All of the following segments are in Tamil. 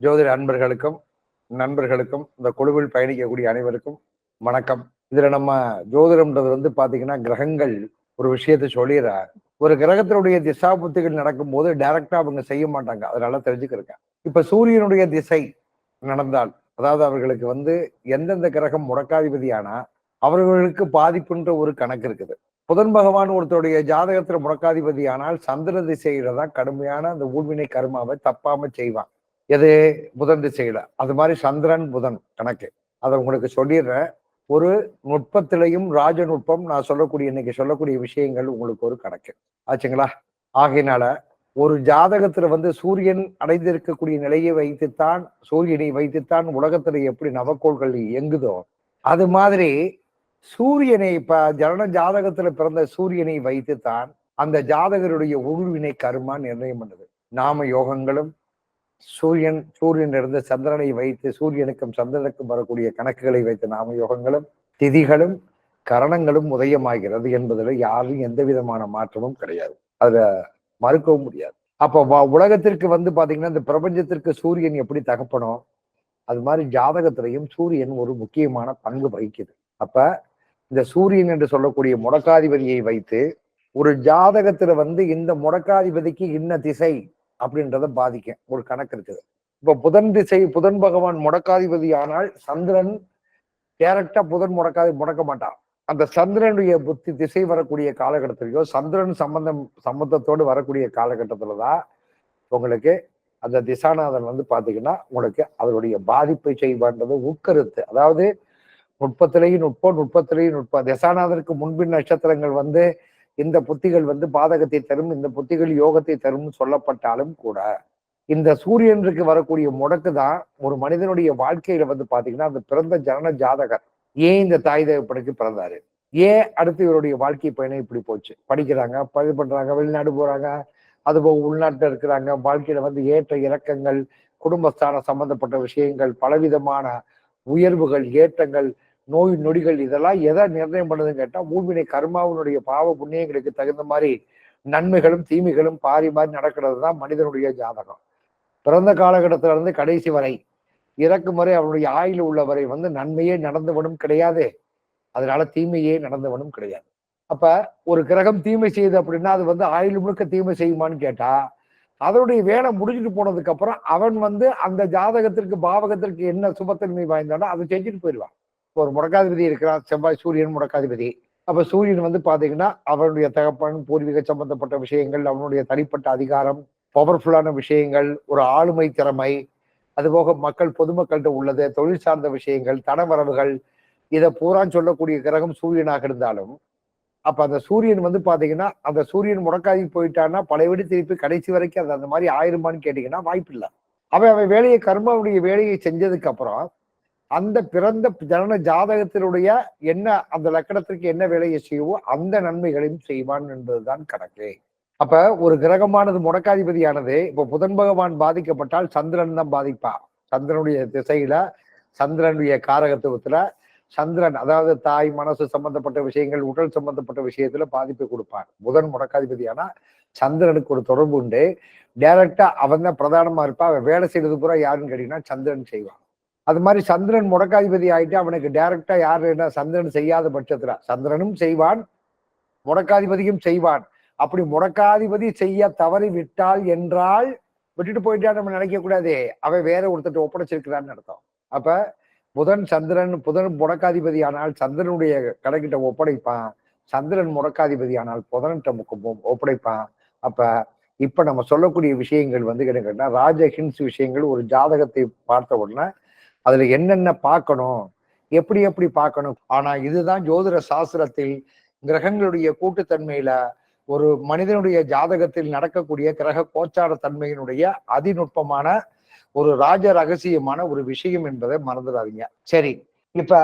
ஜோதிட அன்பர்களுக்கும் நண்பர்களுக்கும் இந்த குழுவில் பயணிக்கக்கூடிய அனைவருக்கும் வணக்கம். இதுல நம்ம ஜோதிடம்ன்றது வந்து பாத்தீங்கன்னா கிரகங்கள் ஒரு விஷயத்தை சொல்லிடுறா ஒரு கிரகத்தினுடைய திசா புத்திகள் நடக்கும்போது டைரக்டா அவங்க செய்ய மாட்டாங்க. அதனால தெரிஞ்சுக்கிறேங்க. இப்ப சூரியனுடைய திசை நடந்தால் அதாவது அவர்களுக்கு வந்து எந்தெந்த கிரகம் முடக்காதிபதியானா அவர்களுக்கு பாதிப்புன்ற ஒரு கணக்கு இருக்குது. புதன் பகவான் ஒருத்தருடைய ஜாதகத்துல முடக்காதிபதி ஆனால் சந்திர திசையில தான் கடுமையான அந்த ஊழ்வினை கருமாவை தப்பாம செய்வான் எது? புதன் திசையில. அது மாதிரி சந்திரன் புதன் கணக்கு. அதை உங்களுக்கு சொல்லிடுறேன். ஒரு நுட்பத்திலையும் ராஜ நுட்பம் நான் சொல்லக்கூடிய இன்னைக்கு சொல்லக்கூடிய விஷயங்கள் உங்களுக்கு ஒரு கணக்கு. ஆச்சுங்களா? ஆகையினால ஒரு ஜாதகத்துல வந்து சூரியன் அடைந்திருக்கக்கூடிய நிலையை வைத்துத்தான் சூரியனை வைத்துத்தான் உலகத்துல எப்படி நவக்கோள்கள் இயங்குதோ அது மாதிரி சூரியனை இப்ப ஜனன ஜாதகத்துல பிறந்த சூரியனை வைத்துத்தான் அந்த ஜாதகருடைய உருவினை கருமா நிர்ணயம் பண்ணுது. நாம யோகங்களும் சூரியன் சூரியன் இருந்த சந்திரனை வைத்து சூரியனுக்கும் சந்திரனுக்கும் வரக்கூடிய கணக்குகளை வைத்து நாம யோகங்களும் திதிகளும் கரணங்களும் உதயமாகிறது என்பதுல யாரும் எந்த விதமான மாற்றமும் கிடையாது. அதுல மறுக்கவும் முடியாது. அப்போ வ- உலகத்திற்கு வந்து பாத்தீங்கன்னா இந்த பிரபஞ்சத்திற்கு சூரியன் எப்படி தகப்பனோ அது மாதிரி ஜாதகத்திலையும் சூரியன் ஒரு முக்கியமான பங்கு வகிக்குது. அப்ப இந்த சூரியன் என்று சொல்லக்கூடிய முடக்காதிபதியை வைத்து ஒரு ஜாதகத்துல வந்து இந்த முடக்காதிபதிக்கு இன்ன திசை அப்படின்றத பாதிக்கும் ஒரு கணக்கு இருக்குது. இப்ப புதன் திசை புதன் பகவான் முடக்காதிபதி ஆனால் சந்திரன் டேரக்டா புதன் முடக்காதி முடக்க மாட்டான். அந்த சந்திரனுடைய புத்தி திசை வரக்கூடிய காலகட்டத்திலேயோ சந்திரன் சம்பந்தம் சம்பந்தத்தோடு வரக்கூடிய காலகட்டத்துல தான் உங்களுக்கு அந்த திசாநாதன் வந்து பாத்தீங்கன்னா உங்களுக்கு அதனுடைய பாதிப்பை செய்வான்றது உட்கருத்து. அதாவது நுட்பத்திலேயும் நுட்பம் நுட்பத்திலேயும் நுட்பம். திசாநாதனுக்கு முன்பின் நட்சத்திரங்கள் வந்து இந்த புத்திகள் வந்து பாதகத்தை தரும் இந்த புத்திகள் யோகத்தை தரும் சொல்லப்பட்டாலும் கூட இந்த சூரியனுக்கு வரக்கூடிய முடக்கு தான் ஒரு மனிதனுடைய வாழ்க்கையில வந்து பாத்தீங்கன்னா அந்த பிறந்த ஜனன ஜாதகர் ஏன் இந்த தாய் தகப்பனுக்கு பிறந்தாரு? ஏன் அடுத்து இவருடைய வாழ்க்கை பயணம் இப்படி போச்சு? படிக்கிறாங்க பதிவு பண்றாங்க வெளிநாடு போறாங்க அதுபோக உள்நாட்டில் இருக்கிறாங்க வாழ்க்கையில வந்து ஏற்ற இறக்கங்கள் குடும்பஸ்தான சம்பந்தப்பட்ட விஷயங்கள் பலவிதமான உயர்வுகள் ஏற்றங்கள் நோய் நொடிகள் இதெல்லாம் எதை நிர்ணயம் பண்ணுதுன்னு கேட்டால் மூவினை கர்மாவினுடைய பாவ புண்ணியங்களுக்கு தகுந்த மாதிரி நன்மைகளும் தீமைகளும் பாரி மாதிரி நடக்கிறது தான் மனிதனுடைய ஜாதகம். பிறந்த காலகட்டத்தில இருந்து கடைசி வரை இறக்கும் வரை அவனுடைய உள்ள உள்ளவரை வந்து நன்மையே நடந்தவனும் கிடையாது. அதனால தீமையே நடந்தவனும் கிடையாது. அப்ப ஒரு கிரகம் தீமை செய்யுது அப்படின்னா அது வந்து ஆயுள் முழுக்க தீமை செய்யுமான்னு கேட்டா அதனுடைய வேலை முடிஞ்சுட்டு போனதுக்கு அப்புறம் அவன் வந்து அந்த ஜாதகத்திற்கு பாவகத்திற்கு என்ன சுபத்தன்மை வாய்ந்தானோ அதை செஞ்சுட்டு போயிடுவான். ஒரு முடக்காதிபதி இருக்கிறான் செவ்வாய் சூரியன் முடக்காதிபதி. அப்ப சூரியன் வந்து பாத்தீங்கன்னா அவனுடைய தகப்பன் பூர்வீக சம்பந்தப்பட்ட விஷயங்கள் அவனுடைய தனிப்பட்ட அதிகாரம் பவர்ஃபுல்லான விஷயங்கள் ஒரு ஆளுமை திறமை அதுபோக மக்கள் பொதுமக்கள்கிட்ட உள்ளது தொழில் சார்ந்த விஷயங்கள் தனவரவுகள் இதை பூரான் சொல்லக்கூடிய கிரகம் சூரியனாக இருந்தாலும் அப்ப அந்த சூரியன் வந்து பாத்தீங்கன்னா அந்த சூரியன் முடக்காதி போயிட்டான்னா பழையபடி திருப்பி கடைசி வரைக்கும் அது அந்த மாதிரி ஆயிருமான்னு கேட்டீங்கன்னா வாய்ப்பு இல்லை அவன் அவன் வேலையை கர்மாவுடைய வேலையை செஞ்சதுக்கு அப்புறம் அந்த பிறந்த ஜனன ஜாதகத்தினுடைய என்ன அந்த லக்கணத்திற்கு என்ன வேலையை செய்வோ அந்த நன்மைகளையும் செய்வான் என்பதுதான் கணக்கு. அப்ப ஒரு கிரகமானது முடக்காதிபதியானது இப்ப புதன் பகவான் பாதிக்கப்பட்டால் சந்திரன் தான் பாதிப்பா. சந்திரனுடைய திசையில சந்திரனுடைய காரகத்துவத்துல சந்திரன் அதாவது தாய் மனசு சம்பந்தப்பட்ட விஷயங்கள் உடல் சம்பந்தப்பட்ட விஷயத்துல பாதிப்பை கொடுப்பான் புதன் முடக்காதிபதியானா சந்திரனுக்கு ஒரு தொடர்பு உண்டு. டைரக்டா அவன் தான் பிரதானமா இருப்பான் அவன் வேலை செய்யறது பூரா யாருன்னு கேட்டீங்கன்னா சந்திரன் செய்வான். அது மாதிரி சந்திரன் முடக்காதிபதி ஆயிட்டு அவனுக்கு டைரக்டா யார் என்ன சந்திரன் செய்யாத பட்சத்துல சந்திரனும் செய்வான் முடக்காதிபதியும் செய்வான். அப்படி முடக்காதிபதி செய்ய தவறி விட்டால் என்றால் விட்டுட்டு போயிட்டா நம்ம நினைக்க கூடாது. அவன் வேற ஒருத்தர் ஒப்படைச்சிருக்கிறான்னு அர்த்தம். அப்ப புதன் சந்திரன் புதன் முடக்காதிபதி ஆனால் சந்திரனுடைய கடைக்கிட்ட ஒப்படைப்பான். சந்திரன் முடக்காதிபதி ஆனால் புதன்கிட்ட ஒப்படைப்பான். அப்ப இப்ப நம்ம சொல்லக்கூடிய விஷயங்கள் வந்து கேட்டா ராஜஹின்ஸ் விஷயங்கள் ஒரு ஜாதகத்தை பார்த்த உடனே அதுல என்னென்ன பார்க்கணும் எப்படி எப்படி பார்க்கணும்? ஆனா இதுதான் ஜோதிட சாஸ்திரத்தில் கிரகங்களுடைய கூட்டுத்தன்மையில ஒரு மனிதனுடைய ஜாதகத்தில் நடக்கக்கூடிய கிரக கோச்சார தன்மையினுடைய அதிநுட்பமான ஒரு ராஜ ரகசியமான ஒரு விஷயம் என்பதை மறந்துடாதீங்க. சரி இப்ப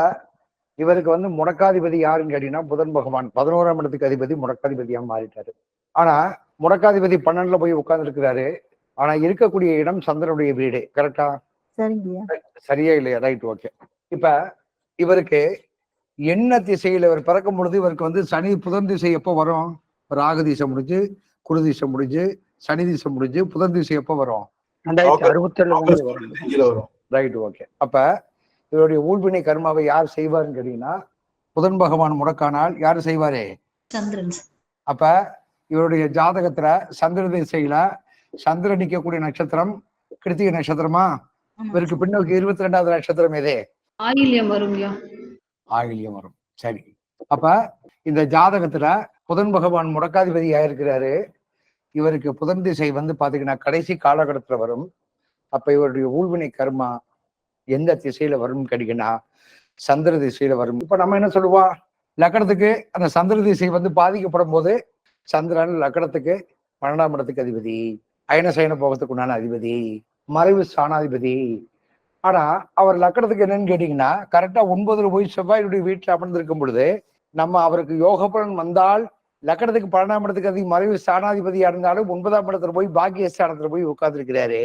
இவருக்கு வந்து முடக்காதிபதி யாருன்னு கேட்டீங்கன்னா புதன் பகவான். பதினோராம் இடத்துக்கு அதிபதி முடக்காதிபதியா மாறிட்டாரு. ஆனா முடக்காதிபதி பன்னெண்டுல போய் உட்கார்ந்து இருக்கிறாரு ஆனா இருக்கக்கூடிய இடம் சந்திரனுடைய வீடு கரெக்டா சரிங்கய்யா. சரியா இல்லையா? ரைட் ஓகே இப்ப இவருக்கு என்ன திசையில இவர் பிறக்கும் பொழுது இவருக்கு வந்து சனி புதன் திசை எப்போ வரும்? ராகு திசை முடிஞ்சு குரு திசை முடிஞ்சு சனி திசை முடிஞ்சு புதன் திசை எப்போ வரும்? ரைட் ஓகே அப்ப இவருடைய ஊழ்வினை கர்மாவை யார் செய்வார்னு கேட்டீங்கன்னா புதன் பகவான் முடக்கானால் யார் செய்வாரு? சந்திரன் அப்ப இவருடைய ஜாதகத்துல சந்திர திசையில சந்திரன் நிக்கக்கூடிய நட்சத்திரம் கிருத்திகை நட்சத்திரமா. இவருக்கு பின்னோக்கி இருபத்தி ரெண்டாவது நட்சத்திரம் எது? ஆயில்யம் வரும்யா ஆகிலியம் வரும். சரி. அப்ப இந்த ஜாதகத்துல புதன் பகவான் முடக்காதிபதியா இருக்கிறாரு இவருக்கு புதன் திசை வந்து பாத்தீங்கன்னா கடைசி காலகட்டத்துல வரும். அப்ப இவருடைய ஊழ்வினை கர்மா எந்த திசையில வரும்னு கேட்டீங்கன்னா சந்திர திசையில வரும். இப்ப நம்ம என்ன சொல்லுவோம் லக்கணத்துக்கு அந்த சந்திர திசை வந்து பாதிக்கப்படும் போது சந்திரன் லக்கணத்துக்கு பன்னெண்டாம் இடத்துக்கு அதிபதி. அயன சயன போகத்துக்கு உண்டான அதிபதி. மறைவு ஸ்தானாதிபதி ஆனா அவர் லக்கணத்துக்கு என்னன்னு கேட்டீங்கன்னா கரெக்டா ஒன்பதுல போய் செவ்வாயுடைய வீட்டுல அமர்ந்திருக்கும் பொழுது நம்ம அவருக்கு யோக பலன் வந்தால் லக்கணத்துக்கு பன்னெண்டாம் இடத்துக்கு அதிக மறைவு ஸ்தானாதிபதியா இருந்தாலும் ஒன்பதாம் இடத்துல போய் பாக்கிய ஸ்தானத்துல போய் உட்கார்ந்துருக்கிறாரு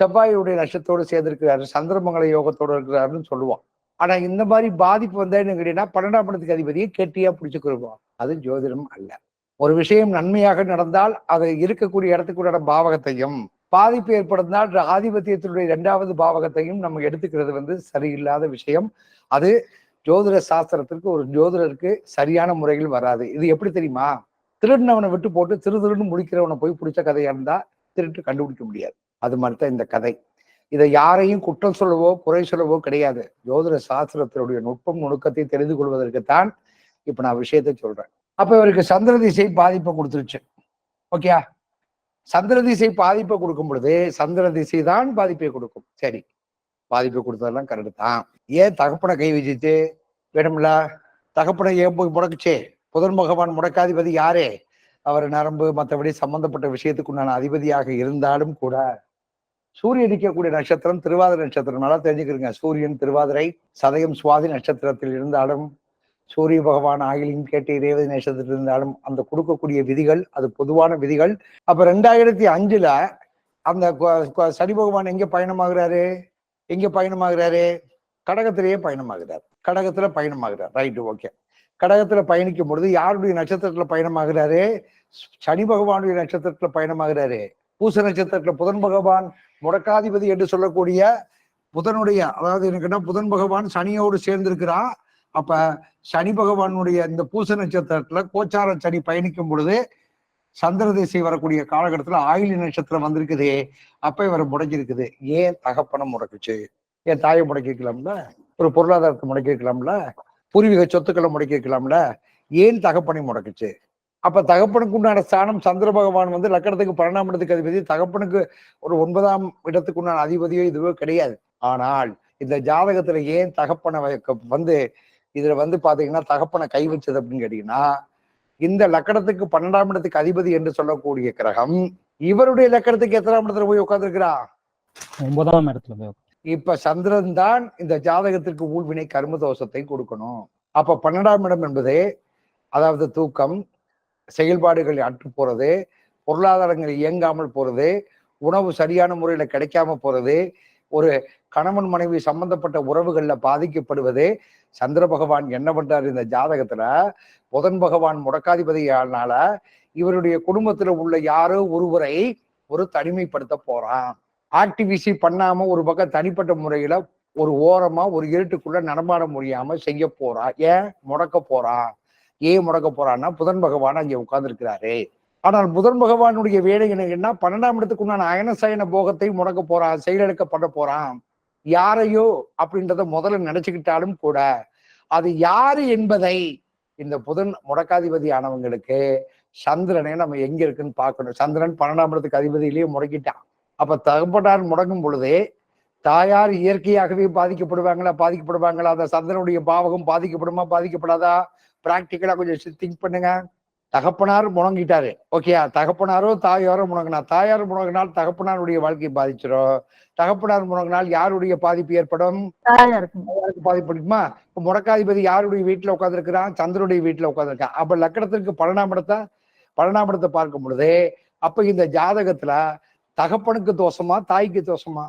செவ்வாயுடைய நஷ்டத்தோடு சேர்ந்திருக்கிறாரு சந்திரமங்கல யோகத்தோடு இருக்கிறாருன்னு சொல்லுவோம். ஆனா இந்த மாதிரி பாதிப்பு வந்தா என்ன கேட்டீங்கன்னா பன்னெண்டாம் இடத்துக்கு அதிபதியை கெட்டியா பிடிச்சுக்கிருவோம். அது ஜோதிடம் அல்ல. ஒரு விஷயம் நன்மையாக நடந்தால் அது இருக்கக்கூடிய இடத்துக்குள்ளான பாவகத்தையும் பாதிப்பு ஏற்படுத்தினால் ஆதிபத்தியத்தினுடைய இரண்டாவது பாவகத்தையும் நம்ம எடுத்துக்கிறது வந்து சரியில்லாத விஷயம். அது ஜோதிட சாஸ்திரத்திற்கு ஒரு ஜோதிடருக்கு சரியான முறையில் வராது. இது எப்படி தெரியுமா? திருடினவனை விட்டு போட்டு திரு திருன்னு முடிக்கிறவனை போய் பிடிச்ச கதையா இருந்தா திருட்டு கண்டுபிடிக்க முடியாது. அது மாதிரி தான் இந்த கதை. இதை யாரையும் குற்றம் சொல்லவோ குறை சொல்லவோ கிடையாது. ஜோதிட சாஸ்திரத்தினுடைய நுட்பம் நுணுக்கத்தை தெரிந்து கொள்வதற்குத்தான் இப்ப நான் விஷயத்தை சொல்றேன். அப்ப இவருக்கு சந்திர திசை பாதிப்பை கொடுத்துருச்சு. ஓகே சந்திர திசை பாதிப்பை கொடுக்கும் பொழுது சந்திர திசை தான் பாதிப்பை கொடுக்கும். சரி. பாதிப்பை கொடுத்ததெல்லாம் கரெக்டு தான். ஏன் தகப்பனை கை வச்சுட்டு வேணும்ல? தகப்பனை ஏன் போய் முடக்குச்சே. புதன் பகவான் முடக்காதிபதி யாரே? அவர் நரம்பு மற்றபடி சம்பந்தப்பட்ட விஷயத்துக்கு உண்டான அதிபதியாக இருந்தாலும் கூட சூரியன் நிற்கக்கூடிய நட்சத்திரம் திருவாதிரை நட்சத்திரம். நல்லா தெரிஞ்சுக்கிறீங்க. சூரியன் திருவாதிரை சதயம் சுவாதி நட்சத்திரத்தில் இருந்தாலும் சூரிய பகவான் ஆகிலின் கேட்டு ரேவதி நட்சத்திரத்தில் இருந்தாலும் அந்த கொடுக்கக்கூடிய விதிகள் அது பொதுவான விதிகள். அப்ப ரெண்டாயிரத்தி அஞ்சுல அந்த சனி பகவான் எங்க பயணமாகிறாரு? எங்க பயணமாகிறாரு? கடகத்திலேயே பயணமாகிறார். கடகத்துல பயணமாகிறார். Right okay. கடகத்துல பயணிக்கும் பொழுது யாருடைய நட்சத்திரத்துல பயணமாகிறாரு? சனி பகவானுடைய நட்சத்திரத்துல பயணமாகிறாரு. பூச நட்சத்திரத்துல புதன் பகவான் முடக்காதிபதி என்று சொல்லக்கூடிய புதனுடைய அதாவது எனக்குன்னா புதன் பகவான் சனியோடு சேர்ந்திருக்கிறான். அப்ப சனி பகவானுடைய இந்த பூச நட்சத்திரத்துல கோச்சார சனி பயணிக்கும் பொழுது சந்திர திசை வரக்கூடிய காலகட்டத்துல ஆயுளி நட்சத்திரம் வந்திருக்குது அப்ப இவர் முடங்கிருக்குது ஏன் தகப்பனை முடக்குச்சு? ஏன் தாயை முடக்கிக்கலாம்ல ஒரு பொருளாதாரத்தை முடக்கிக்கலாம்ல பூர்வீக சொத்துக்களை முடக்கிக்கலாம்ல ஏன் தகப்பனை முடக்குச்சு? அப்ப தகப்பனுக்கு உண்டான ஸ்தானம் சந்திர பகவான் வந்து லக்கணத்துக்கு பன்னெண்டாம் இடத்துக்கு அதிபதி. தகப்பனுக்கு ஒரு ஒன்பதாம் இடத்துக்கு உண்டான அதிபதியோ இதுவோ கிடையாது. ஆனால் இந்த ஜாதகத்துல ஏன் தகப்பனை வந்து இதுல வந்து பாத்தீங்கன்னா தகப்பனை கை வச்சது அப்படின்னு கேட்டீங்கன்னா இந்த லக்கணத்துக்கு பன்னெண்டாம் இடத்துக்கு அதிபதி என்று சொல்லக்கூடிய கிரகம் இவருடைய லக்கணத்துக்கு எத்தனாம் இடத்துல போய் உட்கார்ந்துருக்கிறா? ஒன்பதாம் இடத்துல போய் இப்ப சந்திரன் தான் இந்த ஜாதகத்திற்கு ஊழ்வினை கர்ம தோஷத்தை கொடுக்கணும். அப்ப பன்னெண்டாம் இடம் என்பது அதாவது தூக்கம் செயல்பாடுகள் அற்று போறது பொருளாதாரங்கள் இயங்காமல் போறது உணவு சரியான முறையில கிடைக்காம போறது ஒரு கணவன் மனைவி சம்பந்தப்பட்ட உறவுகள்ல பாதிக்கப்படுவது சந்திர பகவான் என்ன பண்றாரு இந்த ஜாதகத்துல? புதன் பகவான் முடக்காதிபதியானால இவருடைய குடும்பத்துல உள்ள யாரோ ஒருவரை ஒரு தனிமைப்படுத்த போறான். ஆக்டிவிசி பண்ணாம ஒரு பக்கம் தனிப்பட்ட முறையில ஒரு ஓரமா ஒரு இருட்டுக்குள்ள நடமாட முடியாம செய்ய போறா. ஏன்? முடக்க போறான். ஏன் முடக்க போறான்னா புதன் பகவான் அங்கே உட்கார்ந்துருக்கிறாரு. ஆனால் புதன் பகவானுடைய வேலை என்னன்னா பன்னெண்டாம் இடத்துக்கு உண்டான அயனசயன போகத்தை முடக்க போறான் செயலிழக்க பண்ண போறான். யாரையோ அப்படின்றத முதல்ல நினைச்சுக்கிட்டாலும் கூட அது யாரு என்பதை இந்த புதன் முடக்காதிபதி ஆனவங்களுக்கு சந்திரனை நம்ம எங்க இருக்குன்னு பார்க்கணும். சந்திரன் பன்னெண்டாம் இடத்துக்கு அதிபதியிலேயே முடக்கிட்டான். அப்ப தகப்பட்டார் முடங்கும் பொழுதே தாயார் இயற்கையாகவே பாதிக்கப்படுவாங்களா பாதிக்கப்படுவாங்களா? அந்த சந்திரனுடைய பாவகம் பாதிக்கப்படுமா பாதிக்கப்படாதா? பிராக்டிக்கலா கொஞ்சம் திங்க் பண்ணுங்க. தகப்பனார் முடங்கிட்டாரு ஓகேயா தகப்பனாரோ தாயாரோ முடங்கினா தாயார் முடங்கினால் தகப்பனாருடைய வாழ்க்கை பாதிச்சிடும் தகப்பனார் முடங்கினால் யாருடைய பாதிப்பு ஏற்படும்? யாருக்கு பாதிப்படுமா இப்ப முடக்காதிபதி யாருடைய வீட்டுல உட்கார்ந்துருக்கிறான்? சந்திரனுடைய வீட்டுல உட்கார்ந்துருக்கான். அப்ப லக்கணத்திற்கு பன்னெண்டாம் இடத்தை பார்க்கும் பொழுது அப்ப இந்த ஜாதகத்துல தகப்பனுக்கு தோஷமா தாய்க்கு தோஷமா?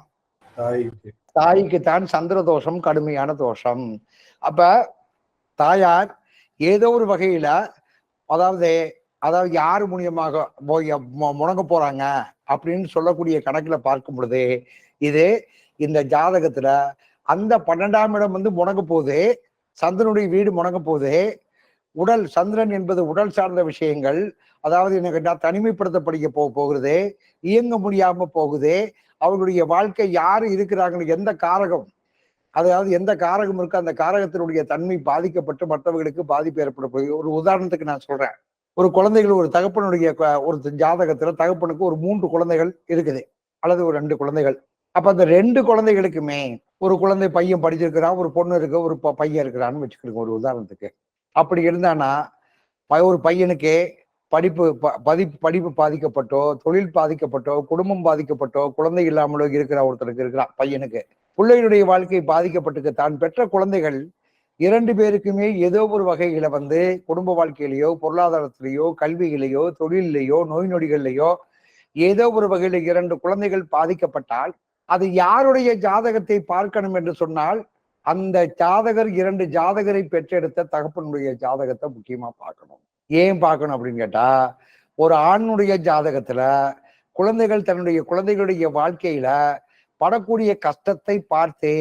தாய்க்கு. தாய்க்கு தான் சந்திர தோஷம் கடுமையான தோஷம். அப்ப தாயார் ஏதோ ஒரு வகையில அதாவது அதாவது யார் மூலியமாக போய் முடங்க போறாங்க அப்படின்னு சொல்லக்கூடிய கணக்கில் பார்க்கும் பொழுது இது இந்த ஜாதகத்துல அந்த பன்னெண்டாம் இடம் வந்து முடங்க போகுது சந்திரனுடைய வீடு முடங்க போகுது உடல் சந்திரன் என்பது உடல் சார்ந்த விஷயங்கள் அதாவது எனக்கு நான் தனிமைப்படுத்தப்படிக்க போக போகிறது இயங்க முடியாம போகுது அவர்களுடைய வாழ்க்கை யாரு இருக்கிறாங்கன்னு எந்த காரகம் அதாவது எந்த காரகம் இருக்கோ அந்த காரகத்தினுடைய தன்மை பாதிக்கப்பட்டு மற்றவர்களுக்கு பாதிப்பு ஏற்பட போகுது ஒரு உதாரணத்துக்கு நான் சொல்றேன். ஒரு குழந்தைகள் ஒரு தகப்பனுடைய ஒரு ஜாதகத்துல தகப்பனுக்கு ஒரு மூன்று குழந்தைகள் இருக்குது. அல்லது ஒரு ரெண்டு குழந்தைகள். அப்ப அந்த ரெண்டு குழந்தைகளுக்குமே ஒரு குழந்தை பையன் படிச்சிருக்கிறான் ஒரு பொண்ணு இருக்கு ஒரு ப- பையன் இருக்கிறான்னு வச்சுக்கிடுங்க ஒரு உதாரணத்துக்கு. அப்படி இருந்தானா ஒரு பையனுக்கு படிப்பு ப- பதி படிப்பு பாதிக்கப்பட்டோ தொழில் பாதிக்கப்பட்டோ குடும்பம் பாதிக்கப்பட்டோ குழந்தை இல்லாமலோ இருக்கிற ஒருத்தருக்கு இருக்கிறான் பையனுக்கு. பிள்ளையினுடைய வாழ்க்கை பாதிக்கப்பட்டிருக்கு. தான் பெற்ற குழந்தைகள் இரண்டு பேருக்குமே ஏதோ ஒரு வகையில வந்து குடும்ப வாழ்க்கையிலேயோ பொருளாதாரத்திலேயோ கல்வியிலேயோ தொழிலையோ நோய் நொடிகள்லையோ ஏதோ ஒரு வகையில இரண்டு குழந்தைகள் பாதிக்கப்பட்டால் அது யாருடைய ஜாதகத்தை பார்க்கணும் என்று சொன்னால் அந்த ஜாதகர் இரண்டு ஜாதகரை பெற்றெடுத்த தகப்பனுடைய ஜாதகத்தை முக்கியமா பார்க்கணும். ஏன் பார்க்கணும் அப்படின்னு கேட்டா ஒரு ஆணுடைய ஜாதகத்துல குழந்தைகள் தன்னுடைய குழந்தைகளுடைய வாழ்க்கையில படக்கூடிய கஷ்டத்தை பார்த்து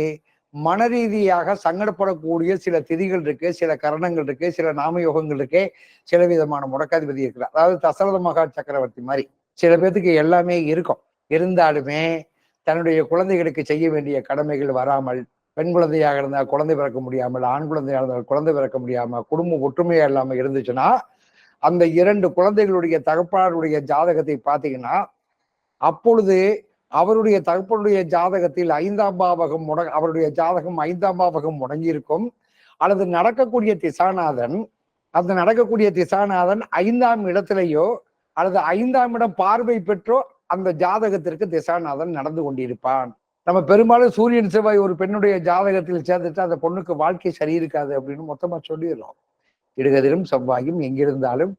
மன ரீதியாக சங்கடப்படக்கூடிய சில திதிகள் இருக்கு சில கரணங்கள் இருக்கு சில நாமயோகங்கள் இருக்கு. சில விதமான முடக்காதிபதி இருக்கிறார். அதாவது தசரத மகா சக்கரவர்த்தி மாதிரி சில பேர்த்துக்கு எல்லாமே இருக்கும். இருந்தாலுமே தன்னுடைய குழந்தைகளுக்கு செய்ய வேண்டிய கடமைகள் வராமல் பெண் குழந்தையாக இருந்தால் குழந்தை பிறக்க முடியாமல் ஆண் குழந்தையாக இருந்தால் குழந்தை பிறக்க முடியாமல் குடும்பம் ஒற்றுமையாக இல்லாமல் இருந்துச்சுன்னா அந்த இரண்டு குழந்தைகளுடைய தகப்பனாருடைய ஜாதகத்தை பார்த்தீங்கன்னா அப்பொழுது அவருடைய தகப்பனுடைய ஜாதகத்தில் ஐந்தாம் பாவகம் முட அவருடைய ஜாதகம் ஐந்தாம் பாவகம் முடங்கியிருக்கும். அல்லது நடக்கக்கூடிய திசாநாதன் அந்த நடக்கக்கூடிய திசாநாதன் ஐந்தாம் இடத்திலேயோ அல்லது ஐந்தாம் இடம் பார்வை பெற்றோ அந்த ஜாதகத்திற்கு திசாநாதன் நடந்து கொண்டிருப்பான். நம்ம பெரும்பாலும் சூரியன் செவ்வாய் ஒரு பெண்ணுடைய ஜாதகத்தில் சேர்ந்துட்டு அந்த பொண்ணுக்கு வாழ்க்கை சரி இருக்காது அப்படின்னு மொத்தமா சொல்லிடுறோம். இடுகதிலும் செவ்வாயும் எங்கிருந்தாலும்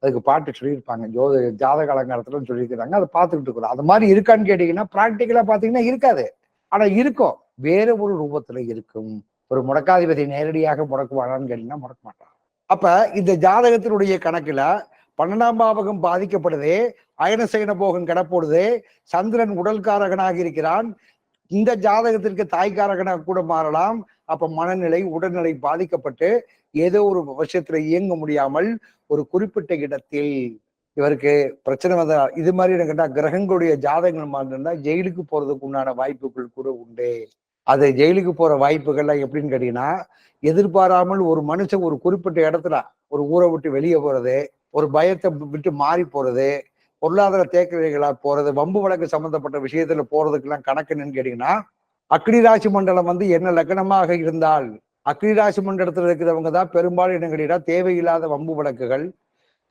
அதுக்கு பாட்டு சொல்லியிருப்பாங்க. ஜோத ஜாதக அலங்காரத்துல சொல்லியிருக்கிறாங்க. அதை பார்த்துக்கிட்டு இருக்கிறோம். அது மாதிரி இருக்கான்னு கேட்டீங்கன்னா ப்ராக்டிக்கலா பாத்தீங்கன்னா இருக்காது. ஆனா இருக்கும். வேற ஒரு ரூபத்துல இருக்கும். ஒரு முடக்காதிபதி நேரடியாக முடக்குவானான்னு கேட்டீங்கன்னா முடக்க மாட்டான். அப்ப இந்த ஜாதகத்தினுடைய கணக்குல பன்னெண்டாம் பாவகம் பாதிக்கப்படுது அயனசயன போகம் கிடப்போடுது சந்திரன் உடல்காரகனாக இருக்கிறான். இந்த ஜாதகத்திற்கு தாய்க்காரகனாக கூட மாறலாம். அப்ப மனநிலை உடல்நிலை பாதிக்கப்பட்டு ஏதோ ஒரு விஷயத்துல இயங்க முடியாமல் ஒரு குறிப்பிட்ட இடத்தில் இவருக்கு பிரச்சனை வந்தால் இது மாதிரி என்ன கேட்டா கிரகங்களுடைய ஜாதகங்கள் மாறினா ஜெயிலுக்கு போறதுக்கு உண்டான வாய்ப்புகள் கூட உண்டு. அது ஜெயிலுக்கு போற வாய்ப்புகள்லாம் எப்படின்னு கேட்டீங்கன்னா எதிர்பாராமல் ஒரு மனுஷன் ஒரு குறிப்பிட்ட இடத்துல ஒரு ஊரை விட்டு வெளியே போறது ஒரு பயத்தை விட்டு மாறி போறது பொருளாதார தேக்கவைகளா போறது வம்பு வழக்கு சம்பந்தப்பட்ட விஷயத்துல போறதுக்கெல்லாம் கணக்கு என்னன்னு கேட்டீங்கன்னா அக்னி ராசி மண்டலம் வந்து என்ன லக்னமாக இருந்தால் அக்னிராசி மண்டலத்தில் இருக்கிறவங்க தான் பெரும்பாலும் என்ன தேவையில்லாத வம்பு வழக்குகள்.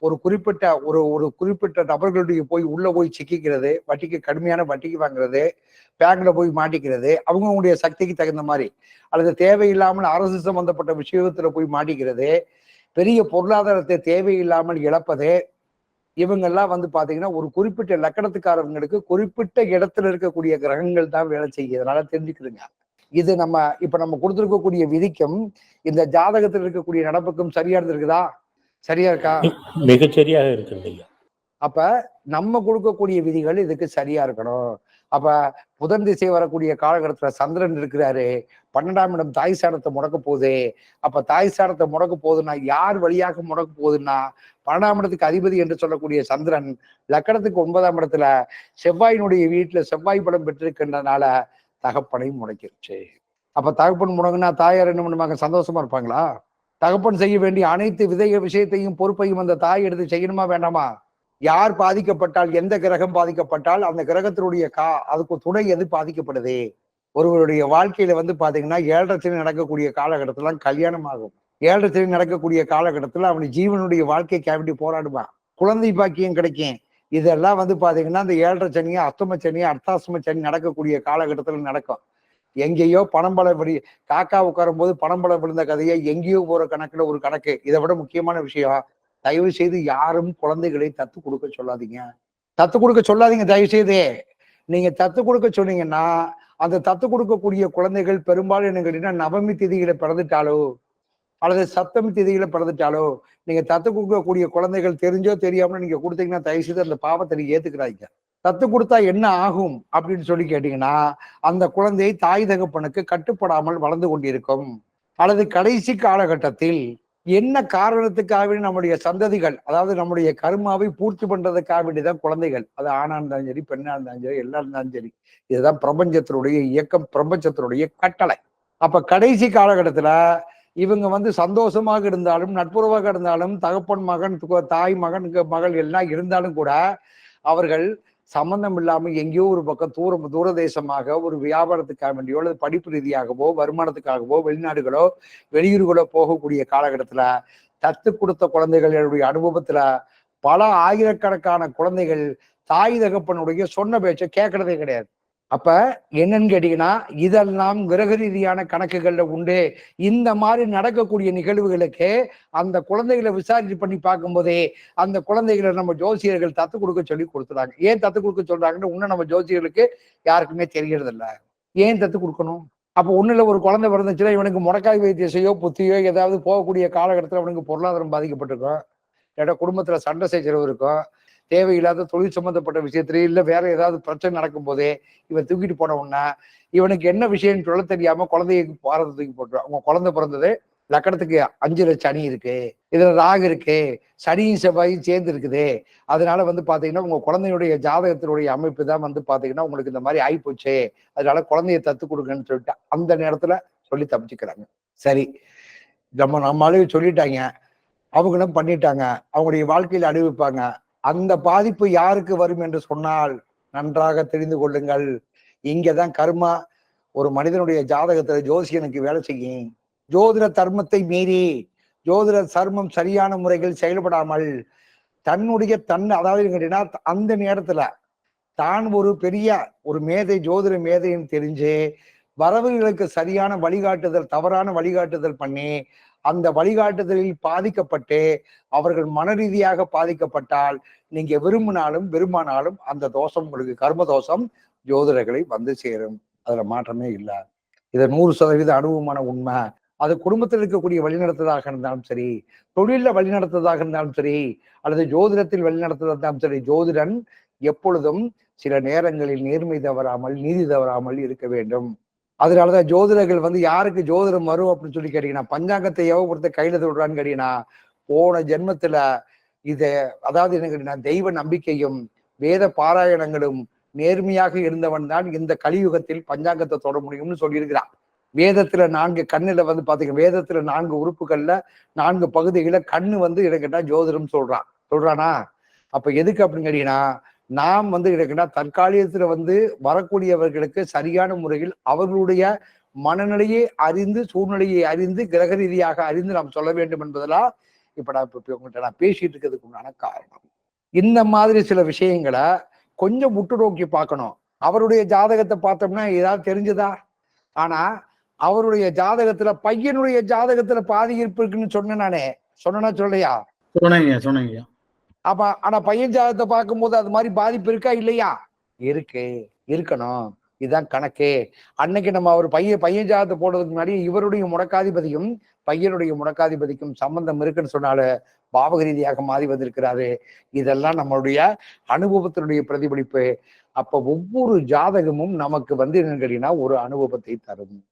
ஒரு குறிப்பிட்ட ஒரு ஒரு குறிப்பிட்ட நபர்களுடைய போய் உள்ள போய் சிக்கிக்கிறது வட்டிக்கு கடுமையான வட்டிக்கு வாங்குறது பேங்க்ல போய் மாட்டிக்கிறது அவங்கவுங்களுடைய சக்திக்கு தகுந்த மாதிரி அல்லது தேவையில்லாமல் அரசு சம்பந்தப்பட்ட விஷயத்துல போய் மாட்டிக்கிறது பெரிய பொருளாதாரத்தை தேவையில்லாமல் இழப்பது இவங்கெல்லாம் வந்து பாத்தீங்கன்னா ஒரு குறிப்பிட்ட லக்கணத்துக்காரவங்களுக்கு குறிப்பிட்ட இடத்துல இருக்கக்கூடிய கிரகங்கள் தான் வேலை செய்யுது. அதனால தெரிஞ்சுக்கிடுங்க. இது நம்ம இப்ப நம்ம கொடுத்திருக்கக்கூடிய விதிக்கும் இந்த ஜாதகத்தில் இருக்கக்கூடிய நடப்புக்கும் சரியா இருந்திருக்குதா சரியா இருக்கா? மிகச்சரியாக இருக்குது ஐயா. அப்ப நம்ம கொடுக்கக்கூடிய விதிகள் இதுக்கு சரியா இருக்கணும். அப்ப புதன் திசை வரக்கூடிய காலகட்டத்துல சந்திரன் இருக்கிறாரு. பன்னெண்டாம் இடம் தாய் சாணத்தை முடக்க போகுது. அப்ப தாய் சாணத்தை முடக்க போகுதுன்னா யார் வழியாக முடக்க போகுதுன்னா பன்னெண்டாம் இடத்துக்கு அதிபதி என்று சொல்லக்கூடிய சந்திரன் லக்கணத்துக்கு ஒன்பதாம் இடத்துல செவ்வாயினுடைய வீட்டுல செவ்வாய் படம் பெற்றிருக்கின்றனால தகப்பனையும் முடக்கிருச்சு. அப்ப தகப்பன் முடங்குனா தாயார் என்ன பண்ணுவாங்க? சந்தோஷமா இருப்பாங்களா? தகப்பன் செய்ய வேண்டிய அனைத்து விதைய விஷயத்தையும் பொறுப்பையும் அந்த தாய் எடுத்து செய்யணுமா வேண்டாமா? யார் பாதிக்கப்பட்டால் எந்த கிரகம் பாதிக்கப்பட்டால் அந்த கிரகத்தினுடைய கா அதுக்கு துணை எது பாதிக்கப்படுது? ஒருவருடைய வாழ்க்கையில வந்து பாத்தீங்கன்னா ஏழரை சனி நடக்கக்கூடிய காலகட்டத்துல கல்யாணம் ஆகும். ஏழரை சனி நடக்கக்கூடிய காலகட்டத்துல அவன் ஜீவனுடைய வாழ்க்கைக்காக கேவிட்டி போராடுவான். குழந்தை பாக்கியம் கிடைக்கும். இதெல்லாம் வந்து பார்த்தீங்கன்னா அந்த ஏழரை சனியும் அஷ்டம சனியும் அர்த்தாசம சனி நடக்கக்கூடிய காலகட்டத்தில் நடக்கும். எங்கேயோ பணம்பழம் விடி காக்கா உட்காரும் போது பணம்பழம் விழுந்த கதையை எங்கேயோ போற கணக்குல ஒரு கணக்கு. இதை விட முக்கியமான விஷயம் தயவு செய்து யாரும் குழந்தைகளை தத்து கொடுக்க சொல்லாதீங்க. தத்து கொடுக்க சொல்லாதீங்க தயவு செய்து. நீங்க தத்து கொடுக்க சொன்னீங்கன்னா அந்த தத்து கொடுக்கக்கூடிய குழந்தைகள் பெரும்பாலும் என்ன கேட்டீங்கன்னா நவமி திதிகளை பிறந்துட்டாலோ அல்லது சத்தம் திதிகளை பிறந்துட்டாலோ நீங்க தத்து கொடுக்கக்கூடிய குழந்தைகள் தெரிஞ்சோ தெரியாமலோ நீங்க கொடுத்தீங்கன்னா தயவு செய்து அந்த பாவத்தை நீங்க ஏத்துக்கிறாங்க தத்து கொடுத்தா என்ன ஆகும் அப்படின்னு சொல்லி கேட்டீங்கன்னா அந்த குழந்தை தாய் தகப்பனுக்கு கட்டுப்படாமல் வளர்ந்து கொண்டிருக்கும். அல்லது கடைசி காலகட்டத்தில் என்ன காரணத்துக்காக நம்முடைய சந்ததிகள் அதாவது நம்முடைய கருமாவை பூர்த்தி பண்றதுக்காக வேண்டிதான் குழந்தைகள். அது ஆணா இருந்தாலும் சரி பெண்ணா இருந்தாலும் சரி எல்லா இருந்தாலும் சரி. இதுதான் பிரபஞ்சத்தினுடைய இயக்கம் பிரபஞ்சத்தினுடைய கட்டளை. அப்ப கடைசி காலகட்டத்துல இவங்க வந்து சந்தோஷமாக இருந்தாலும் நட்புறவாக இருந்தாலும் தகப்பன் மகன் தாய் மகன் மகள் எல்லாம் இருந்தாலும் கூட அவர்கள் சம்பந்தம் இல்லாமல் எங்கேயோ ஒரு பக்கம் தூரம் தூரதேசமாக ஒரு வியாபாரத்துக்காக வேண்டியோ அல்லது படிப்பு ரீதியாகவோ வருமானத்துக்காகவோ வெளிநாடுகளோ வெளியூர்களோ போகக்கூடிய காலகட்டத்தில் தத்து கொடுத்த குழந்தைகளுடைய அனுபவத்தில் பல ஆயிரக்கணக்கான குழந்தைகள் தாய் தகப்பனுடைய சொன்ன பேச்சை கேட்கறதே கிடையாது. அப்ப என்னன்னு கேட்டீங்கன்னா இதெல்லாம் கிரக ரீதியான கணக்குகள்ல உண்டு. இந்த மாதிரி நடக்கக்கூடிய நிகழ்வுகளுக்கு அந்த குழந்தைகளை விசாரிச்சு பண்ணி பார்க்கும்போதே அந்த குழந்தைகளை நம்ம ஜோசியர்கள் தத்து கொடுக்க சொல்லி கொடுத்துறாங்க. ஏன் தத்து கொடுக்க சொல்றாங்கன்னு இன்னும் நம்ம ஜோசியர்களுக்கு யாருக்குமே தெரியறது இல்லை ஏன் தத்து கொடுக்கணும்? அப்போ ஒண்ணுல ஒரு குழந்தை பிறந்துச்சுன்னா இவனுக்கு முடக்காய் வைத்தியசையோ புத்தியோ ஏதாவது போகக்கூடிய காலகட்டத்தில் அவனுக்கு பொருளாதாரம் பாதிக்கப்பட்டிருக்கும். ஏன்னா குடும்பத்துல சண்டை செய்கிறவருக்கும் இருக்கும். தேவையில்லாத தொழில் சம்பந்தப்பட்ட விஷயத்துல இல்லை வேற ஏதாவது பிரச்சனை நடக்கும் போதே இவன் தூக்கிட்டு போன உடனே இவனுக்கு என்ன விஷயம்னு சொல்ல தெரியாம குழந்தைய பாரத தூக்கி போட்டுருவான். உங்க குழந்தை பிறந்தது லக்கணத்துக்கு அஞ்சுல சனி இருக்கு. இதுல ராகு இருக்கு. சனியும் செவ்வாயும் சேர்ந்து இருக்குது. அதனால வந்து பாத்தீங்கன்னா உங்க குழந்தையுடைய ஜாதகத்தினுடைய அமைப்பு தான் வந்து பாத்தீங்கன்னா உங்களுக்கு இந்த மாதிரி ஆயிப்போச்சு. அதனால குழந்தைய தத்து கொடுங்கன்னு சொல்லிட்டு அந்த நேரத்துல சொல்லி தப்பிச்சுக்கிறாங்க. சரி. நம்ம நம்ம சொல்லிட்டாங்க. அவங்களும் பண்ணிட்டாங்க. அவங்களுடைய வாழ்க்கையில அனுபவிப்பாங்க. அந்த பாதிப்பு யாருக்கு வரும் என்று சொன்னால் நன்றாக தெரிந்து கொள்ளுங்கள். இங்கதான் கர்மா ஒரு மனிதனுடைய ஜாதகத்துல ஜோசியனுக்கு வேலை செய்யும். ஜோதிட தர்மத்தை மீறி ஜோதிட சர்மம் சரியான முறையில் செயல்படாமல் தன்னுடைய தன் அதாவது கேட்டீங்கன்னா அந்த நேரத்துல தான் ஒரு பெரிய ஒரு மேதை ஜோதிட மேதைன்னு தெரிஞ்சு வரவுகளுக்கு சரியான வழிகாட்டுதல் தவறான வழிகாட்டுதல் பண்ணி அந்த வழிகாட்டுதலில் பாதிக்கப்பட்டு அவர்கள் மன ரீதியாக பாதிக்கப்பட்டால் நீங்க விரும்பினாலும் விரும்பினாலும் அந்த தோஷம் உங்களுக்கு கர்ம தோஷம் ஜோதிடர்களை வந்து சேரும். அதுல மாற்றமே இல்லை. இது நூறு சதவீத அனுபவமான உண்மை. அது குடும்பத்தில் இருக்கக்கூடிய வழிநடத்துவதாக இருந்தாலும் சரி தொழில வழிநடத்துவதாக இருந்தாலும் சரி அல்லது ஜோதிடத்தில் வழிநடத்துவதாக இருந்தாலும் சரி ஜோதிடன் எப்பொழுதும் சில நேரங்களில் நேர்மை தவறாமல் நீதி தவறாமல் இருக்க வேண்டும். அதனாலதான் ஜோதிடர்கள் வந்து யாருக்கு ஜோதிடம் வரும் அப்படின்னு சொல்லி கேட்டீங்கன்னா பஞ்சாங்கத்தை எவ பொறுத்த கையில சொல்றான்னு கேட்டீங்கன்னா போன ஜென்மத்துல இது அதாவது என்ன கேட்டீங்கன்னா தெய்வ நம்பிக்கையும் வேத பாராயணங்களும் நேர்மையாக இருந்தவன் தான் இந்த கலியுகத்தில் பஞ்சாங்கத்தை தொட முடியும்னு சொல்லியிருக்கிறான். வேதத்துல நான்கு கண்ணுல வந்து பாத்தீங்க வேதத்துல நான்கு உறுப்புகள்ல நான்கு பகுதிகளை கண்ணு வந்து என்ன ஜோதிடம் சொல்றான். சொல்றானா? அப்ப எதுக்கு அப்படின்னு கேட்டீங்கன்னா நாம் வந்து எனக்குன்னா தற்காலிகத்துல வந்து வரக்கூடியவர்களுக்கு சரியான முறையில் அவர்களுடைய மனநிலையை அறிந்து சூழ்நிலையை அறிந்து கிரக ரீதியாக அறிந்து நாம் சொல்ல வேண்டும் என்பதெல்லாம் இப்ப நான் இப்ப உங்கள்கிட்ட நான் பேசிட்டு இருக்கிறதுக்கு உண்டான காரணம். இந்த மாதிரி சில விஷயங்களை கொஞ்சம் உற்று நோக்கி பார்க்கணும். அவருடைய ஜாதகத்தை பார்த்தோம்னா ஏதாவது தெரிஞ்சதா? ஆனா அவருடைய ஜாதகத்துல பையனுடைய ஜாதகத்துல பாதி இருப்பு இருக்குன்னு சொன்னேன் நானே. சொன்னா சொல்லையா சொன்னீங்க சொன்னீங்க. அப்ப ஆனா பையன் ஜாதகத்தை பார்க்கும்போது அது மாதிரி பாதிப்பு இருக்கா? இல்லையா? இருக்கு. இருக்கணும். இதுதான் கணக்கு. அன்னைக்கு நம்ம அவர் பையன் பையன் ஜாதகத்தை போடுறதுக்கு முன்னாடி இவருடைய முடக்காதிபதியும் பையனுடைய முடக்காதிபதிக்கும் சம்பந்தம் இருக்குன்னு சொன்னால பாவக ரீதியாக மாறி வந்திருக்கிறாரு. இதெல்லாம் நம்மளுடைய அனுபவத்தினுடைய பிரதிபலிப்பு. அப்ப ஒவ்வொரு ஜாதகமும் நமக்கு வந்து என்னன்னு கேட்டீங்கன்னா ஒரு அனுபவத்தை தரும்.